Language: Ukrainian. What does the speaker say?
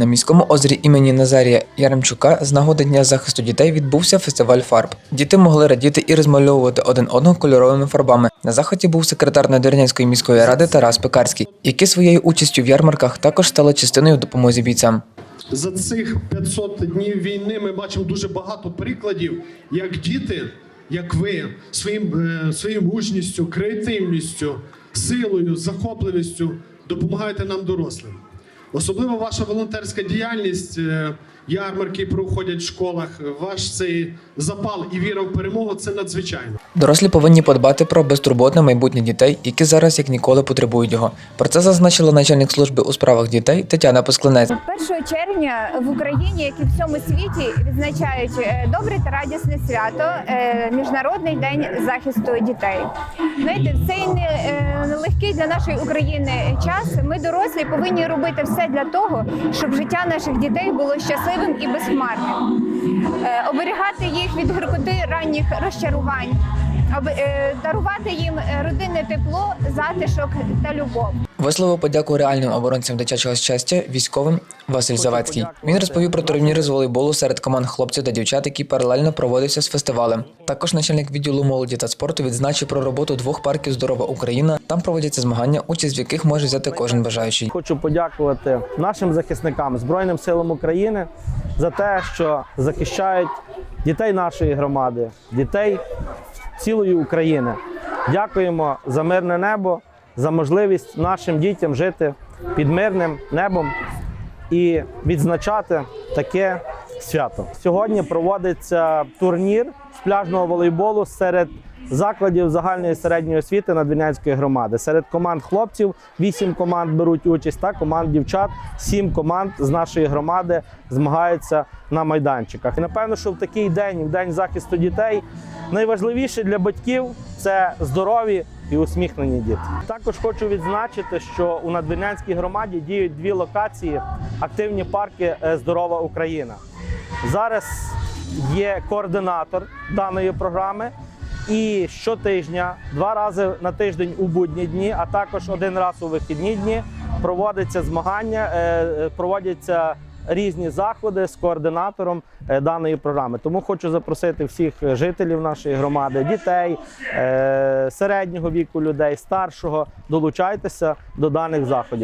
На міському озері імені Назарія Яремчука з нагоди Дня захисту дітей відбувся фестиваль фарб. Діти могли радіти і розмальовувати один одного кольоровими фарбами. На заході був секретар Надвірнянської міської ради Тарас Пекарський, який своєю участю в ярмарках також стали частиною допомоги бійцям. За цих 500 днів війни ми бачимо дуже багато прикладів, як діти, як ви, своїм, е, своєю мужністю, креативністю, силою, захопливістю допомагаєте нам дорослим. Особливо ваша волонтерська діяльність, е, ярмарки проходять в школах, ваш цей запал і віра в перемогу це надзвичайно. Дорослі повинні подбати про безтурботне майбутнє дітей, які зараз як ніколи потребують його. Про це зазначила начальник служби у справах дітей Тетяна Посклинець. 1 червня в Україні, як і в всьому світі, відзначають е, добре та радісне свято е, Міжнародний день захисту дітей. Знаєте, в цей не- нелегкий для нашої України час. Ми дорослі повинні робити все для того, щоб життя наших дітей було щасливим і безхмарним, Е, оберігати їх від гіркоти ранніх розчарувань. е, Дарувати їм е, родинне тепло, затишок та любов. Висловив подяку реальним оборонцям дитячого щастя військовим Василь Завадський. Він розповів про турніри з волейболу серед команд хлопців та дівчат, який паралельно проводився з фестивалем. Також начальник відділу молоді та спорту відзначив про роботу двох парків Здорова Україна. Там проводяться змагання, участь в яких може взяти кожен бажаючий. Хочу подякувати нашим захисникам Збройним силам України за те, що захищають дітей нашої громади, дітей цілої України. Дякуємо за мирне небо, за можливість нашим дітям жити під мирним небом і відзначати таке свято. Сьогодні проводиться турнір з пляжного волейболу серед закладів загальної середньої освіти Надвірнянської громади. Серед команд хлопців 8 команд беруть участь та команд дівчат. 7 команд з нашої громади змагаються на майданчиках. І напевно, що в такий день, в день захисту дітей, найважливіше для батьків це здорові і усміхнені діти. Також хочу відзначити, що у Надвірнянській громаді діють дві локації активні парки е, Здорова Україна. Зараз є координатор даної програми. І щотижня, два рази на тиждень у будні дні, а також один раз у вихідні дні проводиться змагання, е, е, проводяться різні заходи з координатором е, даної програми. Тому хочу запросити всіх жителів нашої громади, дітей, е, середнього віку людей, старшого. Долучайтеся до даних заходів.